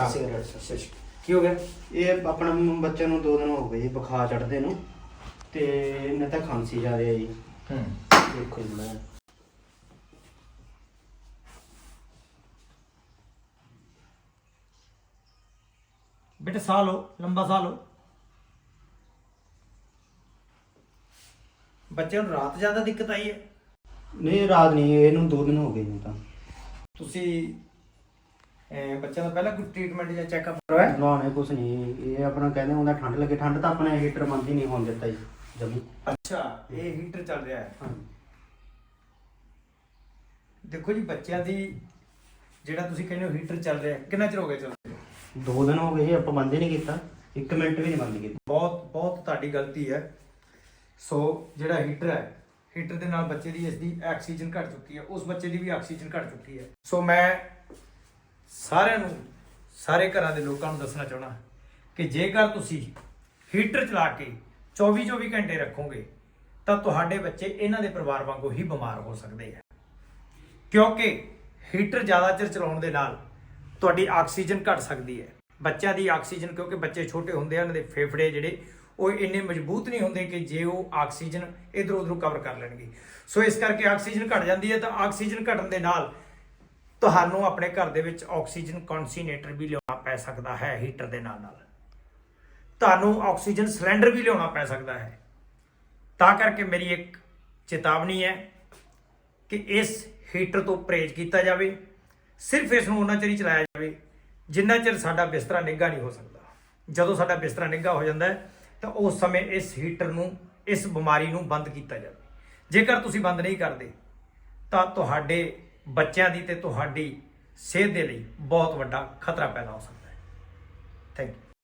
ਹਾਂ। Cigarette sir ਕੀ ਹੋ ਗਿਆ? ਇਹ ਆਪਣਾ ਬੱਚੇ ਨੂੰ ਦੋ ਦਿਨ ਹੋ ਗਏ ਜੀ ਬੁਖਾਰ ਚੜਦੇ ਨੂੰ। ਤੇ ਇਹਨੇ ਤਾਂ ਖਾਂਸੀ ਜ਼ਿਆਦਾ ਹੈ ਜੀ ਹੂੰ। ਦੇਖੋ ਜੀ ਮੈਂ। ਬੇਟੇ ਸਾਹ ਲਓ ਲੰਬਾ ਸਾਹ ਲਓ। ਬੱਚੇ ਨੂੰ ਰਾਤ ਜ਼ਿਆਦਾ ਦਿੱਕਤ ਆਈ ਹੈ? ਨਹੀਂ ਰਾਤ ਨਹੀਂ ਇਹਨੂੰ ਦੋ ਦਿਨ ਹੋ ਗਏ ਜੀ ਤਾਂ। ਤੁਸੀਂ ਬੱਚਿਆਂ ਦਾ ਪਹਿਲਾਂ ਕੋਈ ਟ੍ਰੀਟਮੈਂਟ ਜਾਂ ਚੈੱਕਅਪ ਕਰਵਾਇਆ? ਨਹਾਉਣੇ ਕੁਛ ਨਹੀਂ। ਇਹ ਆਪਣਾ ਕਹਿੰਦੇ ਹੁੰਦਾ ਠੰਡ ਲੱਗੇ ਠੰਡ ਤਾਂ ਆਪਣੇ ਹੀਟਰ ਬੰਦ ਹੀ ਨਹੀਂ ਹੋਣ ਦਿੱਤਾ ਜੀ ਜਮੀ। ਅੱਛਾ ਇਹ ਹੀਟਰ ਚੱਲ ਰਿਹਾ ਹੈ। ਹਾਂਜੀ। ਦੇਖੋ ਜੀ ਬੱਚਿਆਂ ਦੀ ਜਿਹੜਾ ਤੁਸੀਂ ਕਹਿੰਦੇ ਹੋ ਹੀਟਰ ਚੱਲ ਰਿਹਾ ਹੈ, ਕਿੰਨਾ ਚਿਰ ਹੋ ਗਿਆ ਚੱਲ ਰਿਹਾ? ਦੋ ਦਿਨ ਹੋ ਗਏ ਜੀ ਆਪਾਂ ਬੰਦ ਹੀ ਨਹੀਂ ਕੀਤਾ। ਇੱਕ ਮਿੰਟ ਵੀ ਨਹੀਂ ਬੰਦ ਕੀਤਾ। ਬਹੁਤ ਬਹੁਤ ਤੁਹਾਡੀ ਗਲਤੀ ਹੈ। ਸੋ ਜਿਹੜਾ ਹੀਟਰ ਹੈ ਹੀਟਰ ਦੇ ਨਾਲ ਬੱਚੇ ਦੀ ਇਸ ਦੀ ਆਕਸੀਜਨ ਘਟ ਚੁੱਕੀ ਹੈ ਉਸ ਬੱਚੇ ਦੀ ਵੀ ਆਕਸੀਜਨ ਘਟ ਚੁੱਕੀ ਹੈ। ਸੋ ਮੈਂ ਸਾਰਿਆਂ ਨੂੰ, ਸਾਰੇ ਘਰਾਂ ਦੇ ਲੋਕਾਂ ਨੂੰ ਦੱਸਣਾ ਚਾਹਣਾ ਕਿ ਜੇਕਰ ਤੁਸੀਂ ਹੀਟਰ ਚਲਾ ਕੇ 24 24 ਘੰਟੇ ਰੱਖੋਗੇ, ਤਾਂ ਤੁਹਾਡੇ ਬੱਚੇ ਇਹਨਾਂ ਦੇ ਪਰਿਵਾਰ ਵਾਂਗੂ ਹੀ ਬਿਮਾਰ ਹੋ ਸਕਦੇ ਆ। ਕਿਉਂਕਿ ਹੀਟਰ ਜ਼ਿਆਦਾ ਚਿਰ ਚਲਾਉਣ ਦੇ ਨਾਲ ਤੁਹਾਡੀ ਆਕਸੀਜਨ ਘਟ ਸਕਦੀ ਹੈ। ਬੱਚਿਆਂ ਦੀ ਆਕਸੀਜਨ, ਕਿਉਂਕਿ ਬੱਚੇ ਛੋਟੇ ਹੁੰਦੇ ਆ, ਉਹਨਾਂ ਦੇ ਫੇਫੜੇ ਜਿਹੜੇ, ਉਹ ਇੰਨੇ ਮਜ਼ਬੂਤ ਨਹੀਂ ਹੁੰਦੇ ਕਿ ਜੇ ਉਹ ਆਕਸੀਜਨ ਇਧਰ ਉਧਰ ਕਵਰ ਕਰ ਲੈਣਗੇ। ਸੋ ਇਸ ਕਰਕੇ ਆਕਸੀਜਨ ਘਟ ਜਾਂਦੀ ਹੈ, ਤਾਂ ਆਕਸੀਜਨ ਘਟਣ ਦੇ ਨਾਲ ਤੁਹਾਨੂੰ ਆਪਣੇ ਘਰ ਦੇ ਵਿੱਚ ਆਕਸੀਜਨ ਕਨਸੀਨੇਟਰ ਵੀ ਲਿਆਉਣਾ ਪੈ ਸਕਦਾ ਹੈ, ਹੀਟਰ ਦੇ ਨਾਲ ਨਾਲ। ਤੁਹਾਨੂੰ ਆਕਸੀਜਨ ਸਿਲੰਡਰ ਵੀ ਲਿਆਉਣਾ ਪੈ ਸਕਦਾ ਹੈ। ਤਾਂ ਕਰਕੇ ਮੇਰੀ ਇੱਕ ਚੇਤਾਵਨੀ ਹੈ ਕਿ ਇਸ ਹੀਟਰ ਤੋਂ ਪਰਹੇਜ਼ ਕੀਤਾ ਜਾਵੇ, ਸਿਰਫ ਇਸ ਨੂੰ ਉਹਨਾਂ ਚਿਰ ਹੀ ਚਲਾਇਆ ਜਾਵੇ, ਜਿੰਨਾ ਚਿਰ ਸਾਡਾ ਬਿਸਤਰਾ ਨਿੱਘਾ ਨਹੀਂ ਹੋ ਸਕਦਾ। ਜਦੋਂ ਸਾਡਾ ਬਿਸਤਰਾ ਨਿੱਘਾ ਹੋ ਜਾਂਦਾ ਹੈ, ਤਾਂ ਉਸ ਸਮੇਂ ਇਸ ਹੀਟਰ ਨੂੰ, ਇਸ ਬਿਮਾਰੀ ਨੂੰ ਬੰਦ ਕੀਤਾ ਜਾਵੇ। ਜੇਕਰ ਤੁਸੀਂ ਬੰਦ ਨਹੀਂ ਕਰਦੇ, ਤਾਂ ਤੁਹਾਡੇ ਬੱਚਿਆਂ ਦੀ ਤੇ ਤੁਹਾਡੀ ਸਿਹਤ ਦੇ ਲਈ ਬਹੁਤ ਵੱਡਾ ਖਤਰਾ ਪੈਦਾ ਹੋ ਸਕਦਾ ਹੈ। Thank you